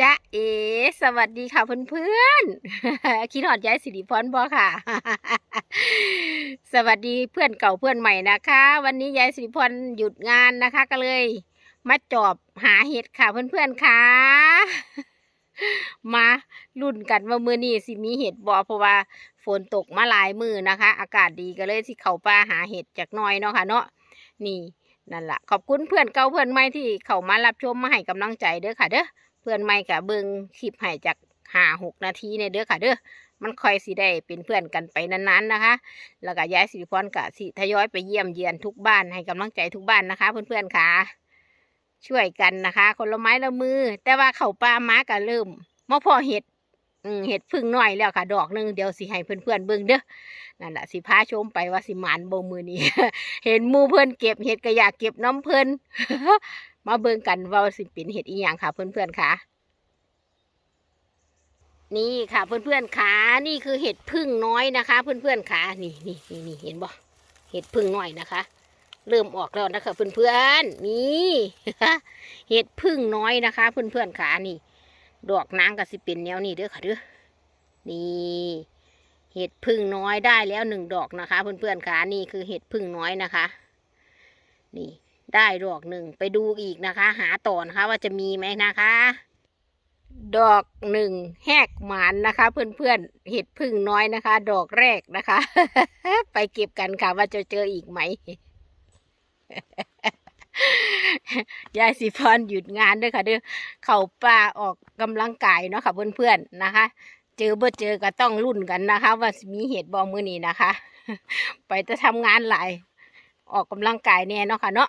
จ๊ะเอ สวัสดีค่ะเพื่อนๆคิดหอดย้ายสิริพรบอค่ะ สวัสดีเพื่อนเก่าเพื่อนใหม่นะคะ วันนี้ยายสิริพรหยุดงานนะคะ ก็เลย มาจอบหาเห็ดค่ะเพื่อนๆค่ะ มารุ่นกันว่ามือนี้สิมีเห็ดบอเพราะว่าฝนตกมาหลายมือนะคะ อากาศดีก็เลยสิเขาป่าหาเห็ดจากน้อยเนาะค่ะ เนาะนี่นั่นแหละขอบคุณเพื่อนเก่าเพื่อนใหม่ที่เขามารับชมมาให้กำลังใจเด้อค่ะเด้อ เพื่อนใหม่กับเบิงคลิปให้จากหาหกนาทีในเด้อค่ะเด้อมันค่อยสิได้เป็นเพื่อนกันไปนานๆนะคะ แล้วก็ย้ายสิริพรกับสิทยอยไปเยี่ยมเยียนทุกบ้านให้กำลังใจทุกบ้านนะคะ เพื่อนๆค่ะ ช่วยกันนะคะ คนละไม้ละมือ แต่ว่าเขาปลาม้าก็เริ่มมาพอเห็ดเห็ดพึ่งน้อยแล้วค่ะ ดอกหนึ่งเดี๋ยวสิให้เพื่อนๆเบิ่งเด้อนั่นแหละสิพาชมไปว่าสิหมานบ่มือนี้ เห็นมูเพื่อนเก็บเห็ดก็อยากเก็บน้ำเพื่อน มาเบิ่งกันว่าสิป็นเห็ดอีหยังค่ะ เพื่อนๆค่ะ นี่ค่ะ เพื่อนๆขานี่คือเห็ดพึ่งน้อยนะคะ เพื่อนๆขานี่นี่นี่นี่เห็นบ่เห็ดพึ่งน้อยนะคะ เริ่มออกแล้วนะคะ เพื่อนๆนี่เห็ดพึ่งน้อยนะคะ เพื่อนๆขานี่ ดอกนางก็สิเป็นแนวนี้เด้อค่ะเด้อนี่เห็ดพึ่งน้อยได้แล้วหนึ่งดอกนะคะ เพื่อนๆขานี่คือเห็ดพึ่งน้อยนะคะ นี่ ได้ดอกหนึ่งไปดูอีกนะคะ หาต่อนะคะว่าจะมีไหมนะคะ ดอกหนึ่งแหกหมานนะคะ เพื่อนๆเห็ดพึ่งน้อยนะคะ ดอกแรกนะคะ ไปเก็บกันค่ะว่าจะเจออีกไหมยายสีพรหยุดงานด้วยค่ะเด้อเข่าป่าออกกำลังกายเนาะค่ะเพื่อนๆนะคะ เจอเบ่เจอก็ต้องรุ่นกันนะคะ ว่ามีเหตุบอมือนี้นะคะ ไปจะทำงานหลาย ออกกำลังกายแน่เนาะค่ะเนาะ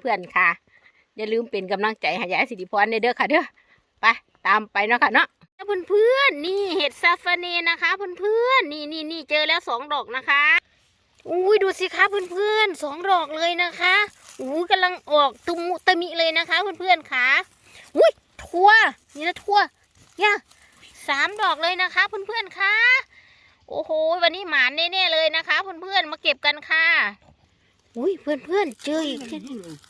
เพื่อนๆค่ะ อย่าลืมเป็นกำลังใจให้ยายสิริพรในเด้อค่ะเด้อไปตามไปเนาะค่ะเนาะเพื่อนๆนี่เห็ดซาฟาเนนะคะเพื่อนๆนี่นี่นี่เจอแล้วสองดอกนะคะอุ้ยดูสิคะเพื่อนๆสองดอกเลยนะคะอุ้ยกำลังออกตุมตะมิเลยนะคะเพื่อนๆค่ะอุ้ยทั่วนี่นะทั่วเนี่ยสามดอกเลยนะคะเพื่อนๆค่ะโอ้โหวันนี้หมานแน่ๆเลยนะคะเพื่อนๆมาเก็บกันค่ะ อุ้ยเพื่อนๆเจออีก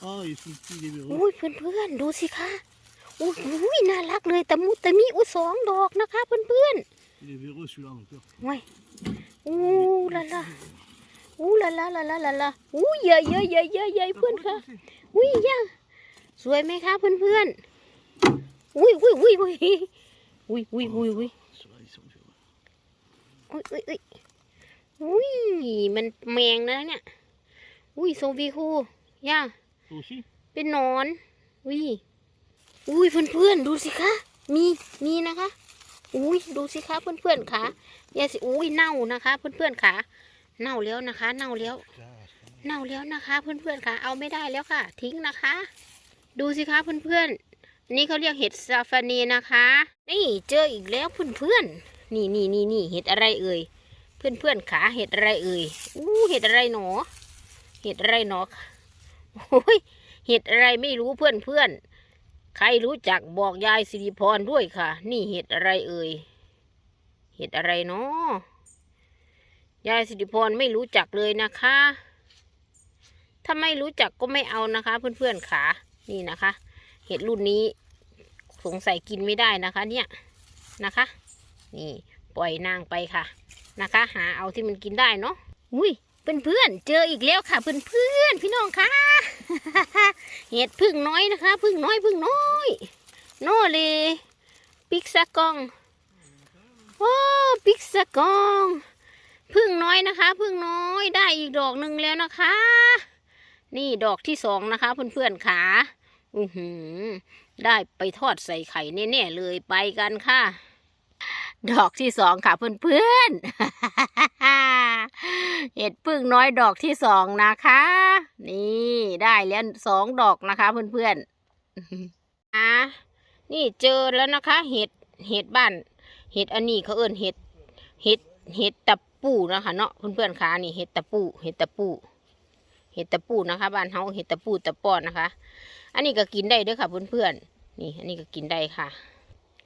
Ah, ils sont petits, les verrous. อุ้ยเพื่อนๆดูสิคะอุ้ยอุ้ยน่ารักเลยตะมุตะมิอุ้ยสองดอกนะคะ เพื่อน Il est véreux celui-là encore. ๆว้ยอู้ละละอู้ละละละละละละอู้เยอะเยอะเยอะเยอะเยอะเพื่อนค่ะอุ้ยย่าสวยไหมคะเพื่อนๆอุ้ยอุ้ยอุ้ยอุ้ยอุ้ยอุ้ยอุ้ยอุ้ย Ceux-là, ils sont véreux. อุ้ยอุ้ยอุ้ยอุ้ยมันแมงนะเนี่ย อุ้ยโซฟีคูย่า Toi aussi เป็นหนอนอุ้ยอุ้ยเพื่อนๆดูสิคะ มีมีนะคะอุ้ยดูสิคะเพื่อนๆค่ะยายสิอุ้ยเน่านะคะ เพื่อนๆค่ะเน่าแล้วนะคะ เน่าแล้วเน่าแล้วนะคะ เพื่อนๆค่ะ เอาไม่ได้แล้วค่ะ ทิ้งนะคะ ดูสิคะเพื่อนๆนี่เขาเรียกเห็ดซาฟานีนะคะ นี่เจออีกแล้วเพื่อนๆนี่นี่นี่นี่เห็ดอะไรเอ่ยเพื่อนๆขาเห็ดอะไรเอ่ยอู้เห็ดอะไรหนอ เห็ดไรหนอโอ้ยเห็ดอะไรไม่รู้เพื่อนเพื่อนใครรู้จักบอกยายสิริพรด้วยค่ะ นี่เห็ดอะไรเอ่ยเห็ดอะไรเนาะยายสิริพรไม่รู้จักเลยนะคะ ถ้าไม่รู้จักก็ไม่เอานะคะ เพื่อนๆขานี่นะคะ เห็ดรุ่นนี้ สงสัยกินไม่ได้นะคะ เนี่ยนะคะ นี่ปล่อยนางไปค่ะ นะคะ หาเอาที่มันกินได้เนาะอุ้ย เพื่อนๆเจออีกแล้วค่ะเพื่อนๆพี่น้องค่ะเห็ดพึ่งน้อยนะคะ พึ่งน้อยพึ่งน้อยโนเลยปิกซากองโอ้ปิกซากองพึ่งน้อยนะคะ พึ่งน้อยได้อีกดอกหนึ่งแล้วนะคะ นี่ดอกที่สองนะคะ เพื่อนๆขาอือหือ ได้ไปทอดใส่ไข่แน่ๆเลยไปกันค่ะ ดอกที่สองค่ะเพื่อนๆ เห็ดพึ่งน้อยดอกที่สองนะคะ นี่ได้แล้วสองดอกนะคะ เพื่อนๆอะนี่เจอแล้วนะคะ เห็ดเห็ดบ้าน เห็ดอันนี้เขาเอิ้นเห็ดเห็ดเห็ดตะปูนะคะเนาะเพื่อนๆคะนี่เห็ดตะปูเห็ดตะปูเห็ดตะปูนะคะบ้านเฮาเห็ดตะปูตะปอนนะคะ อันนี้ก็กินได้ด้วยค่ะเพื่อนๆนี่ อันนี้ก็กินได้ค่ะ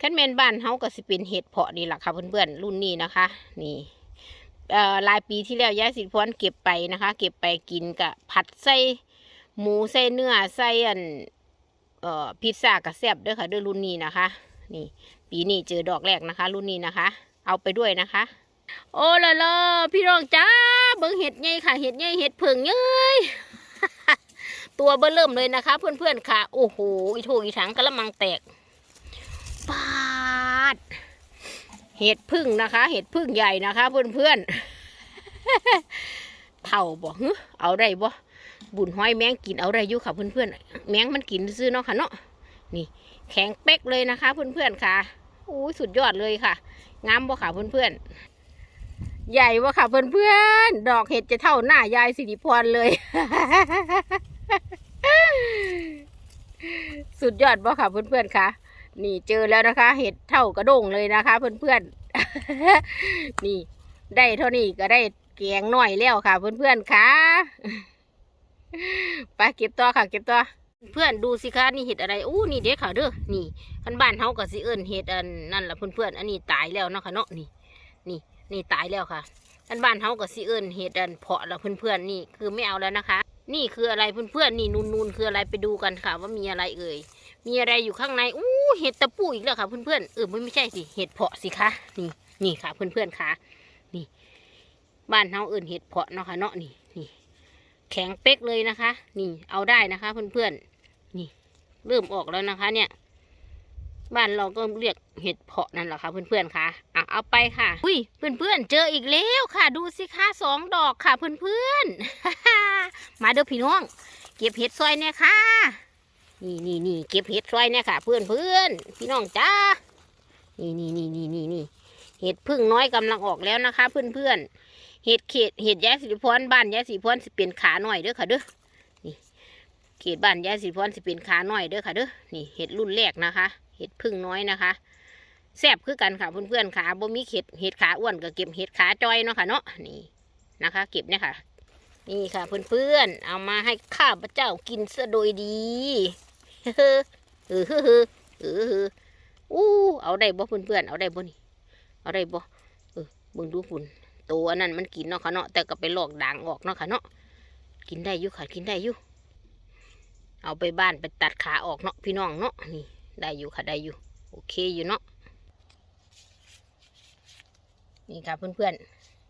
ขั้นแมนบ้านเฮาก็สิเป็นเห็ดเพาะนี่แหละค่ะเพื่อนๆรุ่นนี้นะคะ นี่ เอ่อหลายปีที่แล้วยายสิริพรเก็บไปนะคะ เก็บไปกินกับผัดใส่หมูใส่เนื้อใส่อันเอ่อพิซซ่ากับแซ่บด้วยค่ะด้วยรุ่นนี้นะคะ นี่ ปีนี้เจอดอกแรกนะคะ รุ่นนี้นะคะ เอาไปด้วยนะคะ โอ้ละละพี่น้องจ้าเบิ่งเห็ดใหญ่ค่ะเห็ดใหญ่เห็ดเผิงเย้ยตัวเบิ่เริ่มเลยนะคะ เพื่อนๆค่ะ โอ้โหอีโถอีถังกระมังแตกปาด เห็ดพึ่งนะคะ เห็ดพึ่งใหญ่นะคะ เพื่อนๆเท่าบ่ฮึเอาได้บ่บุญห้อยแมงกินเอาได้อยู่ค่ะเพื่อนๆแมงมันกินซื้อเนาะค่ะเนาะนี่ แข็งเป๊กเลยนะคะ เพื่อนๆค่ะอู้สุดยอดเลยค่ะงามบ่ค่ะเพื่อนๆใหญ่บ่ค่ะเพื่อนๆดอกเห็ดจะเท่าหน้ายายสิริพรเลยสุดยอดบ่ค่ะเพื่อนๆค่ะ นี่เจอแล้วนะคะ เห็ดเท่ากระด้งเลยนะคะ เพื่อนๆ นี่ ได้เท่านี้ก็ได้แกงหน่อยแล้วค่ะ เพื่อนๆค่ะไปเก็บต่อค่ะ เก็บต่อเพื่อนดูสิคะนี่เห็ดอะไรอู้นี่เด็กค่ะเด้อนี่คันบ้านเฮาก็สิเอิ้นเห็ดอันนั่นละเพื่อนๆอันนี้ตายแล้วเนาะค่ะเนาะนี่นี่นี่ตายแล้วค่ะคันบ้านเฮาก็สิเอิ้นเห็ดอันเพาะละเพื่อนๆนี่คือไม่เอาแล้วนะคะ นี่คืออะไรเพื่อนๆนี่นูนๆคืออะไรไปดูกันค่ะ ว่ามีอะไรเอ่ย มีอะไรอยู่ข้างในอู้เห็ดตะปูอีกแล้วค่ะเพื่อนๆเออไม่ไม่ใช่สิเห็ดเพาะสิคะนี่นี่ค่ะเพื่อนๆค่ะ นี่ บ้านเฮาเอื่นเห็ดเพาะเนาะค่ะเนาะนี่นี่แข็งเป๊กเลยนะคะ นี่เอาได้นะคะเพื่อนๆนี่เริ่มออกแล้วนะคะ เนี่ย บ้านเราก็เรียกเห็ดเพาะนั่นแหละค่ะเพื่อนๆค่ะอะเอาไปค่ะอุ้ยเพื่อนๆเจออีกแล้วค่ะ ดูสิคะสองดอกค่ะเพื่อนๆมาเด้อพี่น้อง เก็บเห็ดซอยเนี่ยค่ะ นี่นี่นี่เก็บเห็ดซอยเนี่ยค่ะ เพื่อนเพื่อนพี่น้องจ้า นี่นี่นี่นี่นี่นี่เห็ดพึ่งน้อยกำลังออกแล้วนะคะ เพื่อนเพื่อนเห็ดเขตเห็ดยาสิริพรบ้านยาสิริพรสิเป็นขาหน่อยเด้อค่ะเด้อนี่เขตบ้านยาสิริพรสิเป็นขาหน่อยเด้อค่ะเด้อนี่เห็ดรุ่นแรกนะคะ เห็ดพึ่งน้อยนะคะแซบคือกันค่ะเพื่อนเพื่อนขาบ่มีเห็ดเห็ดขาอ้วนก็เก็บเห็ดขาจอยเนาะค่ะเนาะนี่นะคะ เก็บเนี่ยค่ะ นี่ค่ะเพื่อนๆ เอามาให้ข้าพเจ้ากินซะโดยดี เฮ้อเออเฮ้อเฮ้อเออเฮ้ออู้เอาได้บ่เพื่อนๆเอาได้บ่นี่เอาได้บ่เออบิ่งดูฝุ่นตัวอันนั้นมันกินเนาะค่ะเนาะแต่ก็ไปลอกด่างออกเนาะค่ะเนาะกินได้อยู่ค่ะกินได้อยู่เอาไปบ้านไปตัดขาออกเนาะพี่น้องเนาะนี่ได้อยู่ค่ะได้อยู่ โอเคอยู่เนาะนี่ค่ะเพื่อน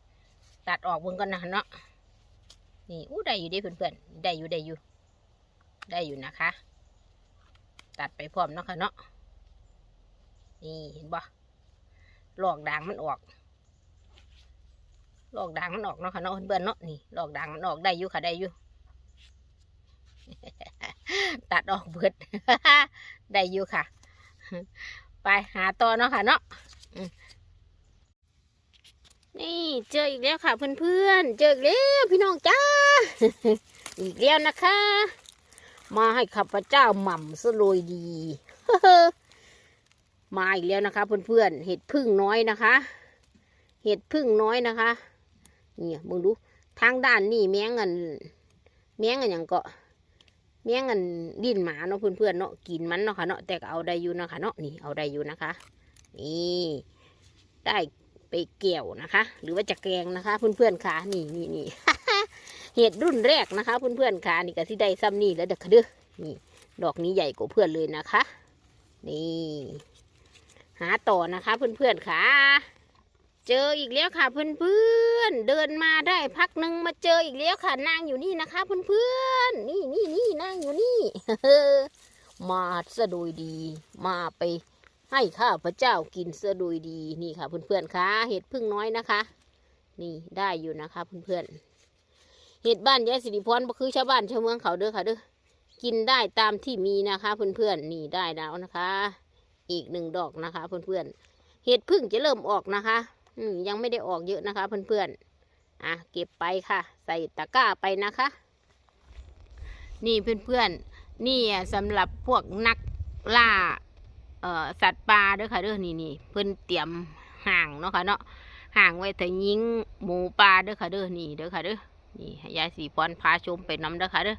ๆตัดออกเบิ่งก่อนนะเนาะนี่อู้ได้อยู่ดิเพื่อนๆได้อยู่ได้อยู่ ได้อยู่นะคะ ตัดไปพร้อมเนาะค่ะเนาะนี่เห็นบ่หลอกด่างมันออกหลอกด่างมันออกเนาะค่ะเนาะเพื่อเนาะนี่หลอกด่างมันออกได้อยู่ค่ะได้อยู่ตัดออกเบิดได้อยู่ค่ะ ไปหาต่อเนาะค่ะเนาะนี่เจออีกแล้วค่ะเพื่อนๆเจออีกแล้วพี่น้องจ้าอีกแล้วนะคะ มาให้ข้าพเจ้าหม่ำสโลยดี มาอีกแล้วนะคะ เพื่อนๆ เห็ดพึ่งน้อยนะคะ เห็ดพึ่งน้อยนะคะ เนี่ยมึงดูทางด้านนี่แมงเงินแมงเงินอย่างเกาะแมงเงินดินหมาเนาะเพื่อนๆเนาะกินมันเนาะค่ะเนาะแต่ก็เอาได้อยู่นะคะเนาะนี่เอาได้อยู่นะคะ นี่ได้ไปเกี่ยวนะคะ หรือว่าจะแกงนะคะ เพื่อนๆค่ะนี่นี่นี่ เห็ดรุ่นแรกนะคะ เพื่อนๆค่ะนี่ก็ที่ได้ซ้ำนี่แล้วเด็กเด้อนี่ ดอกนี้ใหญ่กว่าเพื่อนเลยนะคะ นี่ หาต่อนะคะ เพื่อนๆค่ะ เจออีกแล้วค่ะ เพื่อนๆเดินมาได้พักหนึ่งมาเจออีกแล้วค่ะนางอยู่นี่นะคะ เพื่อนๆนี่นี่นี่นางอยู่นี่มาซะโดยดี มาไปให้ข้าพระเจ้ากินซะโดยดีนี่ค่ะเพื่อนๆค่ะเห็ดพึ่งน้อยนะคะ นี่ได้อยู่นะคะเพื่อนๆ ห็ดบ้านยายสิริพรคือชาวบ้านชาวเมืองเขาเด้อค่ะเด้อกินได้ตามที่มีนะคะเพื่อนๆนี่ได้แล้วนะคะ อีกหนึ่งดอกนะคะ เพื่อนๆเห็ดพึ่งจะเริ่มออกนะคะ อืยังไม่ได้ออกเยอะนะคะ เพื่อนๆอะเก็บไปค่ะ ใส่ตะกร้าไปนะคะ นี่เพื่อนๆนี่อะสำหรับพวกนักล่าเอ่อสัตว์ป่าเด้อค่ะเด้อนี่นี่เพิ่อนเตรียมห่างเนาะค่ะเนาะห่างไว้แต่ยิงหมูป่าเด้อค่ะเด้อนี่เด้อค่ะเด้อ นี่ยายสีพรพาชมไปน้ำเด้อค่ะเด้อ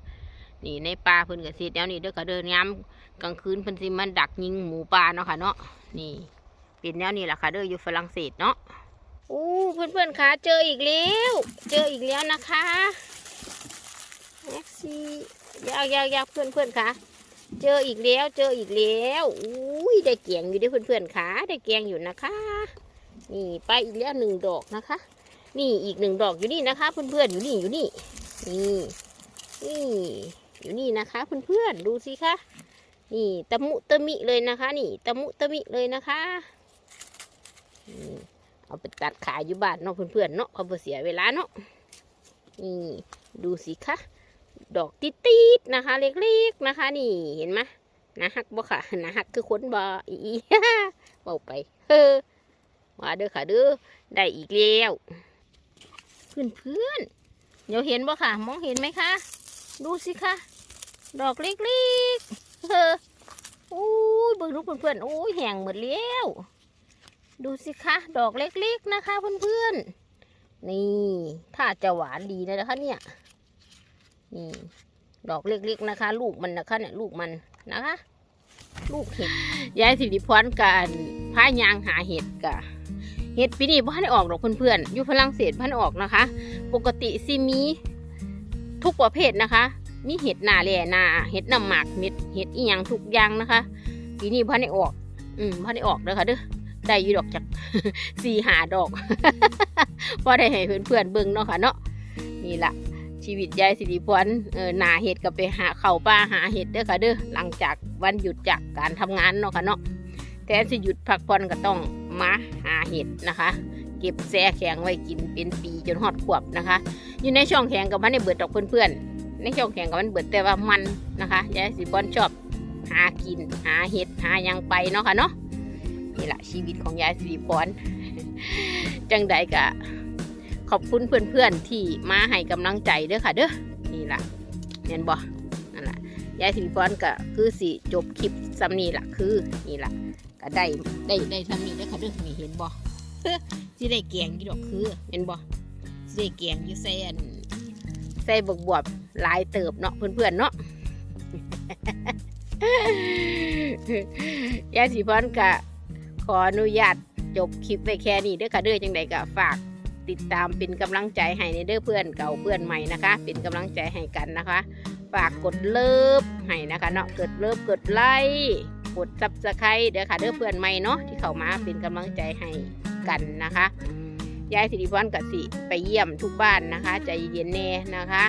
นี่ในป่าเพิ่นก็สิแนวนี้เด้อค่ะเด้อยามกลางคืนเพิ่นสิมันดักยิงหมูป่าเนาะค่ะเนาะนี่เป็นแนวนี้แหละค่ะเด้ออยู่ฝรั่งเศสเนาะอู้เพื่อนๆคะเจออีกแล้ว เจออีกแล้วนะคะแม็กซี่ยาวยาวยาวเพื่อนๆคะเจออีกแล้ว เจออีกแล้วอุ้ยได้เกียงอยู่ด้วยเพื่อนๆขาได้เกียงอยู่นะคะ นี่ไปอีกแล้วหนึ่งดอกนะคะ นี่อีกหนึ่งดอกอยู่นี่นะคะ เพื่อนๆอยู่นี่อยู่นี่นี่นี่อยู่นี่นะคะเพื่อนๆดูสิคะนี่ตะมุตะมิเลยนะคะ นี่ตะมุตะมิเลยนะคะเอาไปตัดขายอยู่บ้านเนาะเพื่อนๆเนาะเขาเสียเวลาเนาะนี่ดูสิคะดอกติดๆนะคะ เล็กๆนะคะ นี่เห็นไหมนะฮักบ่ค่ะนะฮักคือคนบ่อีเบาไปเฮ้อมาเด้อค่ะเด้อได้อีกแล้ว เพื่อนๆเดี๋ยวเห็นบ่ค่ะ มองเห็นไหมคะ ดูสิคะ ดอกเล็กๆเออโอ้ยเบิ่งลูกเพื่อนๆโอ้ยแห้งหมดแล้วดูสิคะ ดอกเล็กๆนะคะ เพื่อนๆ นี่ถ้าจะหวานดีนะคะเนี่ย นี่ ดอกเล็กๆนะคะ ลูกมันนะคะเนี่ยลูกมันนะคะ ลูกเห็ดยายสิริพรกันพายางหาเห็ดกะ เห็ดปีนี้พ่ได้ออกดอกเพื่อนๆอยู่ฝรั่งเศสพ่ได้ออกนะคะ ปกติสิมีทุกประเภทนะคะ มีเห็ดหนาแหล่หนาเห็ดน้ำหมากเห็ดเห็ดอีหยังทุกอย่างนะคะปีนี้พ่ได้ออก อืมพ่ได้ออกเด้อค่ะเด้อได้อยู่ดอกจากสี่หาดอกพอได้ให้เพื่อนๆเบิ่งเนาะค่ะเนาะนี่ละชีวิตยายสิริพรเออหนาเห็ดก็ไปหาเข่าป่าหาเห็ดเด้อค่ะเด้อหลังจากวันหยุดจากการทำงานเนาะค่ะเนาะแทนสิหยุดพักผ่อนก็ต้อง มาหาเห็ดนะคะ เก็บแซ่แข็งไว้กินเป็นปีจนฮอดขวบนะคะ อยู่ในช่องแข็งกับมันในเบิดดอกเพื่อนๆในช่องแข็งกับมันเบิดแต่ว่ามันนะคะยายสิบอลชอบหากินหาเห็ดหายังไปเนาะค่ะเนาะนี่แหละชีวิตของยายสิริพรจังใดกะขอบคุณเพื่อนๆที่มาให้กำลังใจเด้อค่ะเด้อนี่แหละเห็นบ่นั่นแหละยายสิริพรก็คือสิจบคลิป ซ้ำนี่ล่ะคือนี่ล่ะก็ได้ได้ได้ทำนี่เด้ค่ะเด้อนี่เห็นบ่สิได้แกงอยู่ดอกคือเห็นบ่สิได้แกงอยู่ใส่อันใส่บวบบวบลายเติบเนาะเพื่อนๆเนาะยาสีพรกะขออนุญาตจบคลิปไปแค่นี้เด้อค่ะเด้อจังใดก็ฝากติดตามเป็นกำลังใจให้ในเด้อเพื่อนเก่าเพื่อนใหม่นะคะ เป็นกำลังใจให้กันนะคะ ฝากกดเลิฟให้นะคะเนาะเกิดเลิฟเกิดไลค์กดซับสไครต์เด้อค่ะเด้อเพื่อนใหม่เนาะที่เข้ามาเป็นกำลังใจให้กันนะคะยายสิริพรกับสิไปเยี่ยมทุกบ้านนะคะ ใจเย็นแน่นะคะ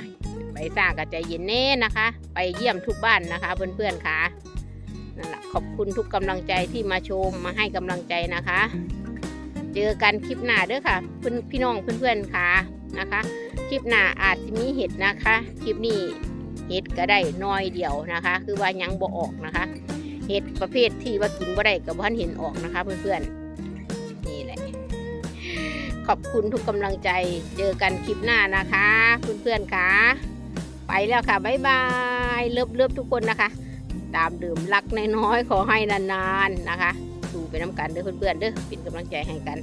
ไปสร้างกับใจเย็นแน่นะคะ ไปเยี่ยมทุกบ้านนะคะ เพื่อนๆค่ะนั่นแหละขอบคุณทุกกำลังใจที่มาชมมาให้กำลังใจนะคะ เจอกันคลิปหน้าเด้อค่ะเพื่อนพี่น้องเพื่อนๆค่ะนะคะ คลิปหน้าอาจจะมีเห็ดนะคะ คลิปนี้ เห็ดก็ได้น้อยเดียวนะคะ คือว่ายังบ่ออกนะคะเห็ดประเภทที่ว่ากินบ่ได้กับท่านเห็นออกนะคะเพื่อนๆนี่แหละ ขอบคุณทุกกำลังใจเจอกันคลิปหน้านะคะเพื่อนๆค่ะไปแล้วค่ะบ๊ายบายเลิฟเลิฟทุกคนนะคะ ตามเดิมรักน้อยๆขอให้นานๆนะคะดูไปน้ำกันเด้อเพื่อนๆเด้อเป็นกำลังใจให้กัน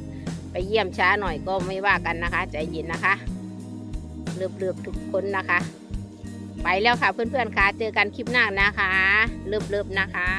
ไปเยี่ยมช้าหน่อยก็ไม่ว่ากันนะคะ ใจเย็นนะคะเลิฟเลิฟทุกคนนะคะ ไปแล้วค่ะเพื่อนๆค่ะ เจอกันคลิปหน้านะคะ เลิบๆนะคะ